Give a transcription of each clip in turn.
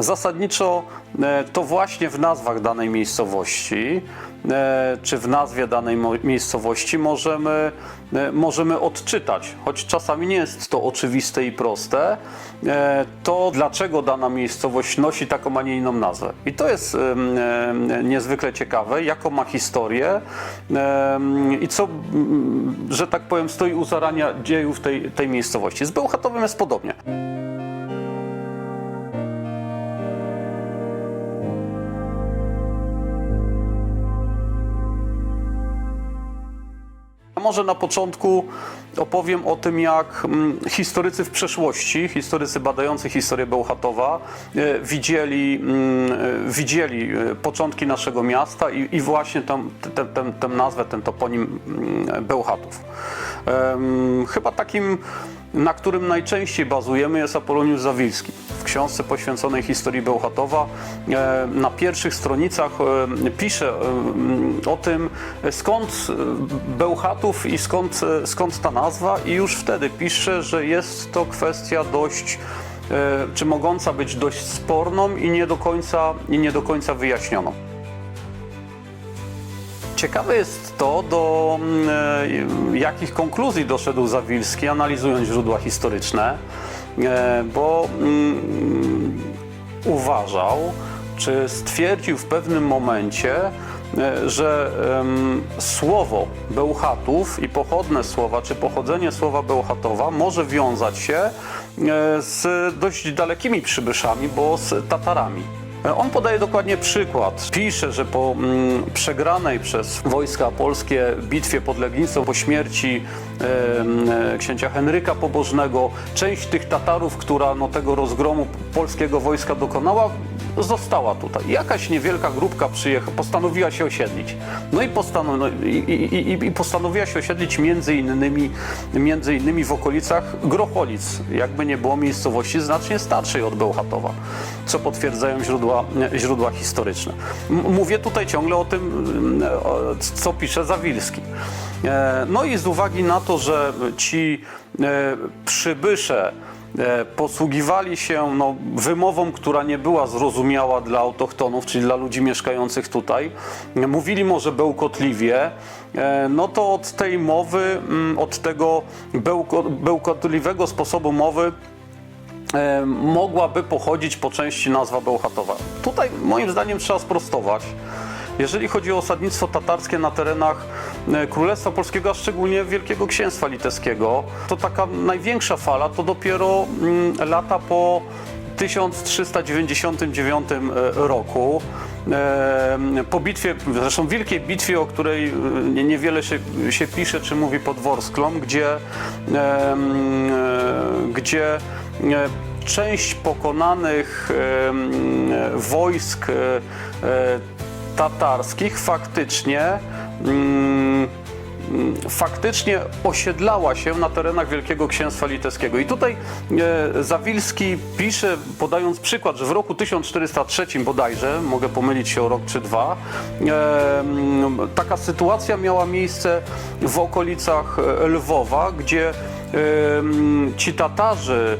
Zasadniczo e, to właśnie w nazwach danej miejscowości, e, czy w nazwie danej miejscowości możemy, e, możemy odczytać, choć czasami nie jest to oczywiste i proste, to dlaczego dana miejscowość nosi taką, a nie inną nazwę. I to jest niezwykle ciekawe, jaką ma historię i co, że tak powiem, stoi u zarania dziejów tej, tej miejscowości. Z Bełchatowem jest podobnie. Może na początku opowiem o tym, jak mm, historycy w przeszłości, historycy badający historię Bełchatowa, e, widzieli, mm, e, widzieli e, początki naszego miasta i, i właśnie tę, tę nazwę, ten toponim mm, Bełchatów. Chyba takim, na którym najczęściej bazujemy, jest Apolonius Zawilski. W książce poświęconej historii Bełchatowa e, na pierwszych stronicach e, pisze e, o tym, skąd Bełchatów i skąd, skąd ta nazwa i już wtedy pisze, że jest to kwestia dość czy mogąca być dość sporną i nie do końca, i nie do końca wyjaśnioną. Ciekawe jest to, do mm, e, jakich konkluzji doszedł Zawilski, analizując źródła historyczne, e, bo mm, uważał, czy stwierdził w pewnym momencie, e, że em, słowo Bełchatów i pochodne słowa, czy pochodzenie słowa Bełchatowa może wiązać się z dość dalekimi przybyszami, bo z Tatarami. On podaje dokładnie przykład. Pisze, że po mm, przegranej przez wojska polskie bitwie pod Legnicą, po śmierci em, e, księcia Henryka Pobożnego, część tych Tatarów, która no, tego rozgromu polskiego wojska dokonała, została tutaj. Jakaś niewielka grupka przyjecha, postanowiła się osiedlić. No i, postanow, no, i, i, i postanowiła się osiedlić między innymi, między innymi w okolicach Grocholic. Jakby nie było miejscowości znacznie starszej od Bełchatowa, co potwierdzają źródła, źródła historyczne. Mówię tutaj ciągle o tym, co pisze Zawilski. E, No i z uwagi na to, że ci e, przybysze e, posługiwali się no, wymową, która nie była zrozumiała dla autochtonów, czyli dla ludzi mieszkających tutaj. Mówili może bełkotliwie, no to od tej mowy, od tego bełko, bełkotliwego sposobu mowy mogłaby pochodzić po części nazwa Bełchatowa. Tutaj moim zdaniem trzeba sprostować. Jeżeli chodzi o osadnictwo tatarskie na terenach e, Królestwa Polskiego, a szczególnie Wielkiego Księstwa Litewskiego, to taka największa fala to dopiero mm, lata po 1399 roku. E, Po bitwie, zresztą wielkiej bitwie, o której e, nie- niewiele się, się pisze czy mówi pod Worsklą, gdzie, gdzie część pokonanych e, wojsk e, e, tatarskich faktycznie mm, mm, faktycznie osiedlała się na terenach Wielkiego Księstwa Litewskiego. I tutaj e, Zawilski pisze, podając przykład, że w roku 1403 bodajże, mogę pomylić się o rok czy dwa, e, taka sytuacja miała miejsce w okolicach e, Lwowa, gdzie e, ci Tatarzy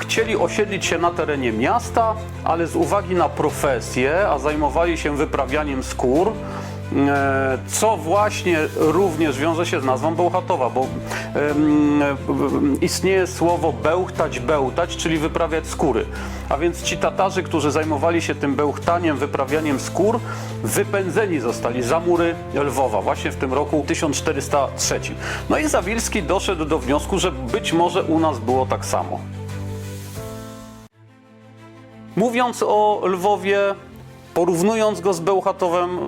chcieli osiedlić się na terenie miasta, ale z uwagi na profesję, a zajmowali się wyprawianiem skór, co właśnie również wiąże się z nazwą Bełchatowa, bo em, istnieje słowo bełchtać, bełtać, czyli wyprawiać skóry. A więc ci Tatarzy, którzy zajmowali się tym bełchtaniem, wyprawianiem skór, wypędzeni zostali za mury Lwowa właśnie w tym roku 1403. No i Zawilski doszedł do wniosku, że być może u nas było tak samo. Mówiąc o Lwowie, porównując go z Bełchatowem,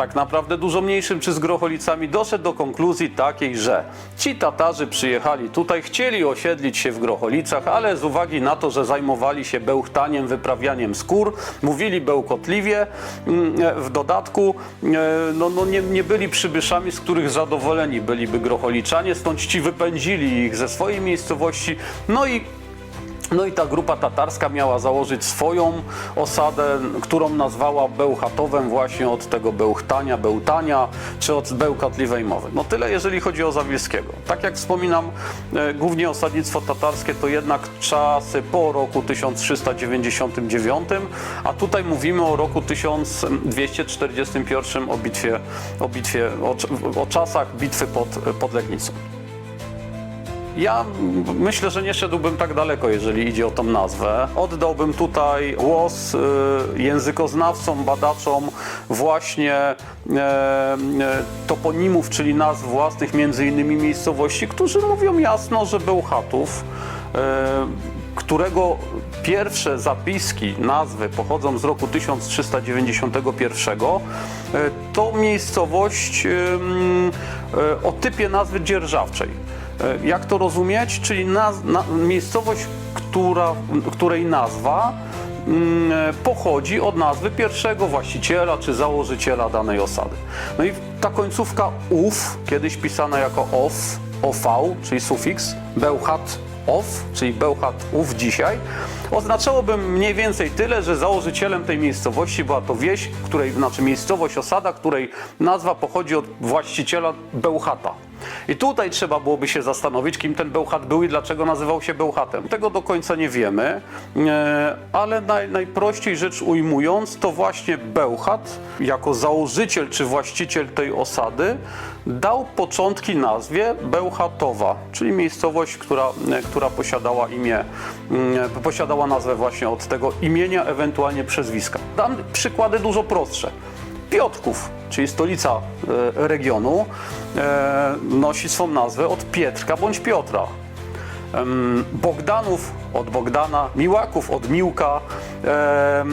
tak naprawdę dużo mniejszym czy z Grocholicami, doszedł do konkluzji takiej, że ci Tatarzy przyjechali tutaj, chcieli osiedlić się w Grocholicach, ale z uwagi na to, że zajmowali się bełchtaniem, wyprawianiem skór, mówili bełkotliwie, mm, w dodatku e, no, no nie, nie byli przybyszami, z których zadowoleni byliby Grocholiczanie, stąd ci wypędzili ich ze swojej miejscowości, no i No i ta grupa tatarska miała założyć swoją osadę, którą nazwała Bełchatowem właśnie od tego bełchtania, bełtania, czy od bełkatliwej mowy. No tyle jeżeli chodzi o Zawilskiego. Tak jak wspominam, e, głównie osadnictwo tatarskie to jednak czasy po roku 1399, a tutaj mówimy o roku 1241 o bitwie, o, bitwie, o, o czasach bitwy pod, pod Legnicą. Ja myślę, że nie szedłbym tak daleko, jeżeli idzie o tą nazwę. Oddałbym tutaj głos y, językoznawcom, badaczom właśnie e, e, toponimów, czyli nazw własnych między innymi miejscowości, którzy mówią jasno, że Bełchatów, e, którego pierwsze zapiski, nazwy pochodzą z roku 1391, e, to miejscowość o typie nazwy dzierżawczej. E, Jak to rozumieć? Czyli na, miejscowość, która, której nazwa mm, e, pochodzi od nazwy pierwszego właściciela czy założyciela danej osady. No i ta końcówka ów, kiedyś pisana jako of, OV, czyli sufiks, Bełchat of, czyli Bełchat ów dzisiaj, oznaczałoby mniej więcej tyle, że założycielem tej miejscowości była to wieś, której, znaczy miejscowość, osada, której nazwa pochodzi od właściciela Bełchata. I tutaj trzeba byłoby się zastanowić, kim ten Bełchat był i dlaczego nazywał się Bełchatem. Tego do końca nie wiemy, e, ale naj, najprościej rzecz ujmując, to właśnie Bełchat, jako założyciel czy właściciel tej osady, dał początki nazwie Bełchatowa, czyli miejscowość, która, e, która posiadała imię, mm, posiadała nazwę właśnie od tego imienia, ewentualnie przezwiska. Dam przykłady dużo prostsze. Piotrków, czyli stolica e, regionu, e, nosi swą nazwę od Pietrka bądź Piotra. Bogdanów od Bogdana, Miłaków od Miłka, e,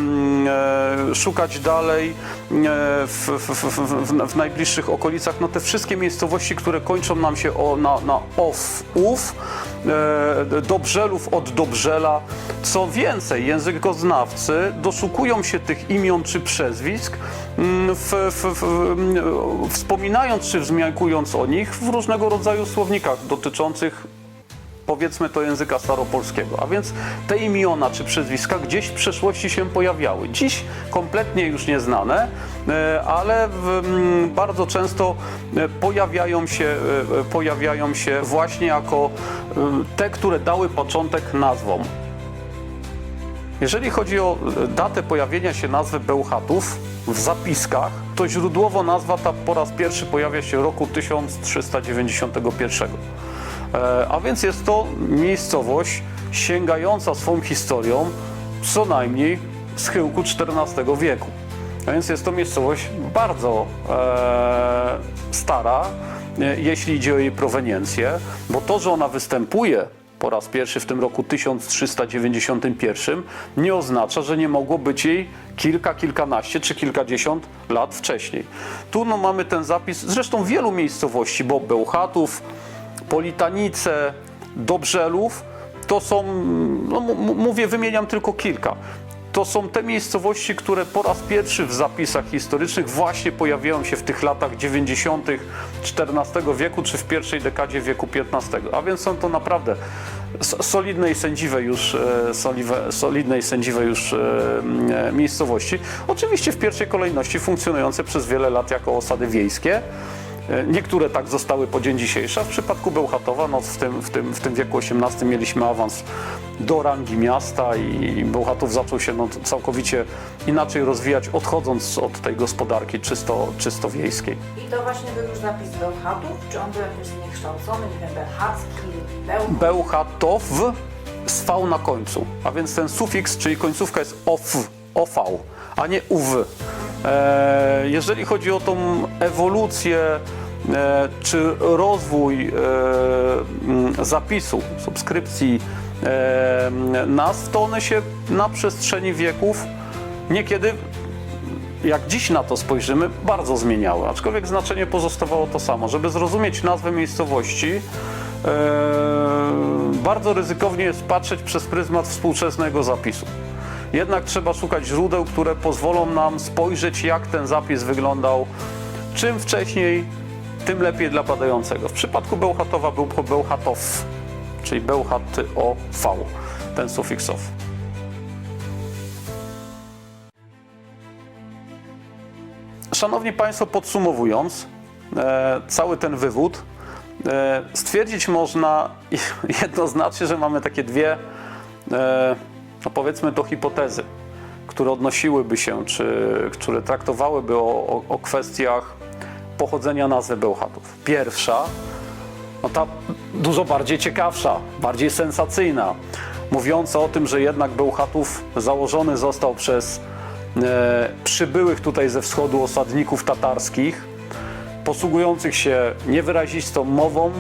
szukać dalej e, w, w, w, w, najbliższych okolicach, no te wszystkie miejscowości, które kończą nam się o, na, na ow, ów, e, Dobrzelów od Dobrzela. Co więcej, językoznawcy doszukują się tych imion czy przezwisk, mm, w, w, w, mm, wspominając czy wzmiankując o nich w różnego rodzaju słownikach dotyczących powiedzmy to języka staropolskiego. A więc te imiona czy przezwiska gdzieś w przeszłości się pojawiały. Dziś kompletnie już nieznane, e, ale mm, bardzo często e, pojawiają się, e, pojawiają się właśnie jako te, które dały początek nazwom. Jeżeli chodzi o datę pojawienia się nazwy Bełchatów w zapiskach, to źródłowo nazwa ta po raz pierwszy pojawia się w roku 1391. E, A więc jest to miejscowość sięgająca swą historią co najmniej schyłku XIV wieku. A więc jest to miejscowość bardzo e, stara, e, jeśli idzie o jej proweniencję, bo to, że ona występuje po raz pierwszy w tym roku 1391 nie oznacza, że nie mogło być jej kilka, kilkanaście czy kilkadziesiąt lat wcześniej. Tu no, mamy ten zapis, zresztą wielu miejscowości, bo Bełchatów, Politanice, Dobrzelów, to są, no, mówię, wymieniam tylko kilka. To są te miejscowości, które po raz pierwszy w zapisach historycznych właśnie pojawiają się w tych latach 90. XIV wieku, czy w pierwszej dekadzie wieku XV. A więc są to naprawdę solidne i sędziwe już, e, solidne i sędziwe już e, e, miejscowości. Oczywiście w pierwszej kolejności funkcjonujące przez wiele lat jako osady wiejskie. E, Niektóre tak zostały po dzień dzisiejszy, a w przypadku Bełchatowa no w, tym, w, tym, w tym wieku XVIII mieliśmy awans do rangi miasta i Bełchatów zaczął się no, całkowicie inaczej rozwijać, odchodząc od tej gospodarki czysto, czysto wiejskiej. I to właśnie był już zapis Bełchatów? Czy on był jakoś zniekształcony, nie wiem, Bełchacki, Bełchat? Bełchatow z V na końcu, a więc ten sufiks, czyli końcówka jest OF, OV, a nie UW. E, jeżeli chodzi o tą ewolucję e, czy rozwój e, zapisu, subskrypcji nazw, to one się na przestrzeni wieków niekiedy jak dziś na to spojrzymy, bardzo zmieniały, aczkolwiek znaczenie pozostawało to samo. Żeby zrozumieć nazwę miejscowości, bardzo ryzykownie jest patrzeć przez pryzmat współczesnego zapisu. Jednak trzeba szukać źródeł, które pozwolą nam spojrzeć, jak ten zapis wyglądał. Czym wcześniej, tym lepiej dla badającego. W przypadku Bełchatowa był Bełchatow, czyli Bełchaty o V. ten sufiks ow. Szanowni Państwo, podsumowując e, cały ten wywód, e, stwierdzić można jednoznacznie, że mamy takie dwie, e, no powiedzmy to hipotezy, które odnosiłyby się, czy które traktowałyby o, o, o kwestiach pochodzenia nazwy Bełchatów. Pierwsza, no ta dużo bardziej ciekawsza, bardziej sensacyjna, mówiąca o tym, że jednak Bełchatów założony został przez e, przybyłych tutaj ze wschodu osadników tatarskich, posługujących się niewyrazistą mową,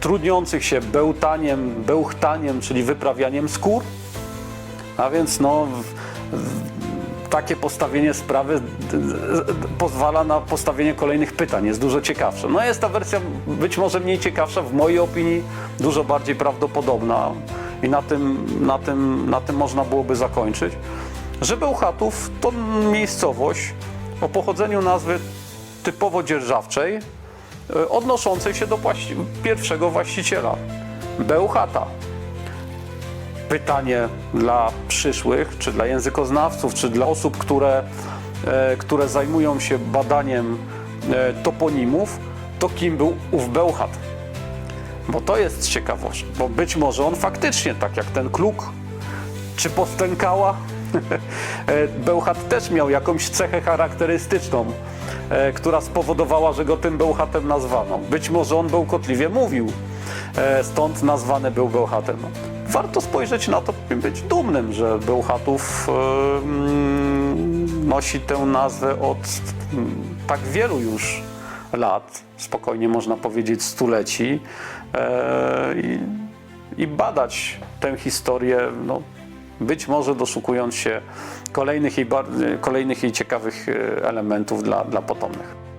trudniących się bełtaniem, bełchtaniem, czyli wyprawianiem skór, a więc no, takie postawienie sprawy pozwala na postawienie kolejnych pytań, jest dużo ciekawsze. No jest ta wersja być może mniej ciekawsza, w mojej opinii dużo bardziej prawdopodobna. I na tym, na tym, na tym można byłoby zakończyć, że Bełchatów to miejscowość o pochodzeniu nazwy typowo dzierżawczej, e, odnoszącej się do pierwszego właściciela, Bełchata pytanie dla przyszłych, czy dla językoznawców, czy dla osób, które, e, które zajmują się badaniem e, toponimów, to kim był ów Bełchat? Bo to jest ciekawość, bo być może on faktycznie, tak jak ten kluk, czy postękała, e, Bełchat też miał jakąś cechę charakterystyczną, e, która spowodowała, że go tym Bełchatem nazwano. Być może on bełkotliwie mówił, e, stąd nazwany był Bełchatem. Warto spojrzeć na to i być dumnym, że Bełchatów e, mm, nosi tę nazwę od mm, tak wielu już lat, spokojnie można powiedzieć stuleci e, i, i badać tę historię, no, być może doszukując się kolejnych bar- kolejnych jej ciekawych e, elementów dla, dla potomnych.